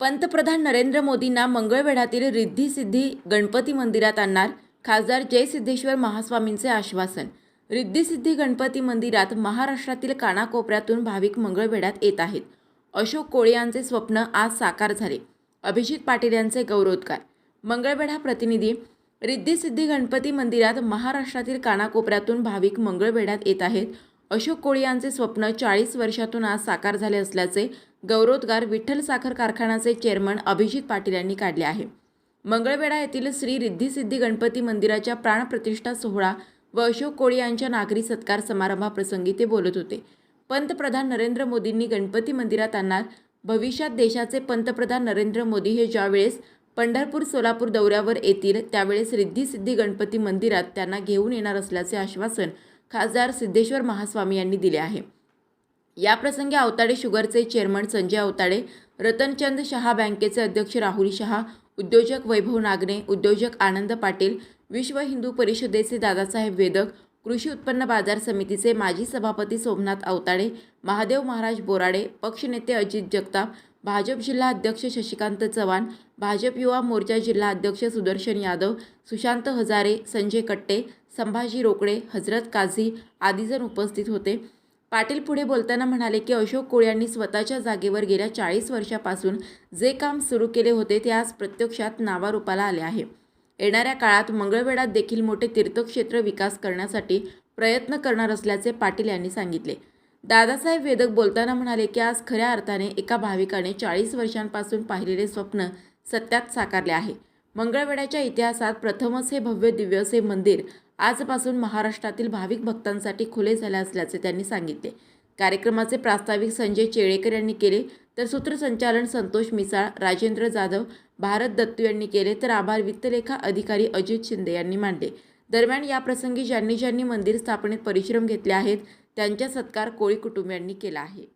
पंतप्रधान नरेंद्र मोदींना मंगळवेढातील रिद्धिसिद्धी गणपती मंदिरात आणणार खासदार जयसिद्धेश्वर महास्वामींचे आश्वासन. रिद्धिसिद्धी गणपती मंदिरात महाराष्ट्रातील कानाकोपऱ्यातून भाविक मंगळवेढ्यात येत आहेत. अशोक कोळे यांचे स्वप्न आज साकार झाले. अभिजित पाटील यांचे गौरवोद्गार. मंगळवेढा प्रतिनिधी रिद्धिसिद्धी गणपती मंदिरात महाराष्ट्रातील कानाकोपऱ्यातून भाविक मंगळवेढ्यात येत आहेत. अशोक कोळी यांचे स्वप्न चाळीस वर्षातून आज साकार झाले असल्याचे गौरवोद्गार विठ्ठल साखर कारखान्याचे चेअरमन अभिजित पाटील यांनी काढले आहे. मंगळवेढा येथील श्री रिद्धिसिद्धी गणपती मंदिराच्या प्राणप्रतिष्ठा सोहळा व अशोक कोळी यांच्या नागरी सत्कार समारंभाप्रसंगी ते बोलत होते. पंतप्रधान नरेंद्र मोदींनी गणपती मंदिरात आणणार भविष्यात देशाचे पंतप्रधान नरेंद्र मोदी हे ज्यावेळेस पंढरपूर सोलापूर दौऱ्यावर येतील त्यावेळेस रिद्धीसिद्धी गणपती मंदिरात त्यांना घेऊन येणार असल्याचे आश्वासन खासदार सिद्धेश्वर महास्वामी यांनी दिले आहे. याप्रसंगी अवताडे शुगरचे चेअरमन संजय अवताडे रतनचंद शहा बँकेचे अध्यक्ष राहुल शहा उद्योजक वैभव नागने उद्योजक आनंद पाटील विश्व हिंदू परिषदेचे दादासाहेब वेदक कृषी उत्पन्न बाजार समितीचे माजी सभापती सोमनाथ अवताडे महादेव महाराज बोराडे पक्षनेते अजित जगताप भाजप जिल्हा अध्यक्ष शशिकांत चव्हाण भाजप युवा मोर्चा जिल्हा अध्यक्ष सुदर्शन यादव सुशांत हजारे संजय कट्टे संभाजी रोकडे हजरत काझी आदीजण उपस्थित होते. पाटील पुढे बोलताना म्हणाले की अशोक कोळे यांनी स्वतःच्या जागेवर गेल्या चाळीस वर्षापासून जे काम सुरू केले होते ते आज प्रत्यक्षात नावारूपाला आले आहे. येणाऱ्या काळात मंगळवेढात देखील मोठे तीर्थक्षेत्र विकास करण्यासाठी प्रयत्न करणार असल्याचे पाटील यांनी सांगितले. दादासाहेब वेदक बोलताना म्हणाले की आज खऱ्या अर्थाने एका भाविकाने चाळीस वर्षांपासून पाहिलेले स्वप्न सत्यात साकारले आहे. मंगळवेढ्याच्या इतिहासात प्रथमच हे भव्य दिव्य असे मंदिर आजपासून महाराष्ट्रातील भाविक भक्तांसाठी खुले झाले असल्याचे त्यांनी सांगितले. कार्यक्रमाचे प्रास्ताविक संजय चेळेकर यांनी केले तर सूत्रसंचालन संतोष मिसाळ राजेंद्र जाधव भारत दत्तू यांनी केले तर आभार वित्तलेखा अधिकारी अजित शिंदे यांनी मांडले दरम्यान याप्रसंगी ज्यांनी ज्यांनी मंदिर स्थापनेत परिश्रम घेतले आहेत त्यांचा सत्कार कोळी कुटुंबियांनी केला आहे.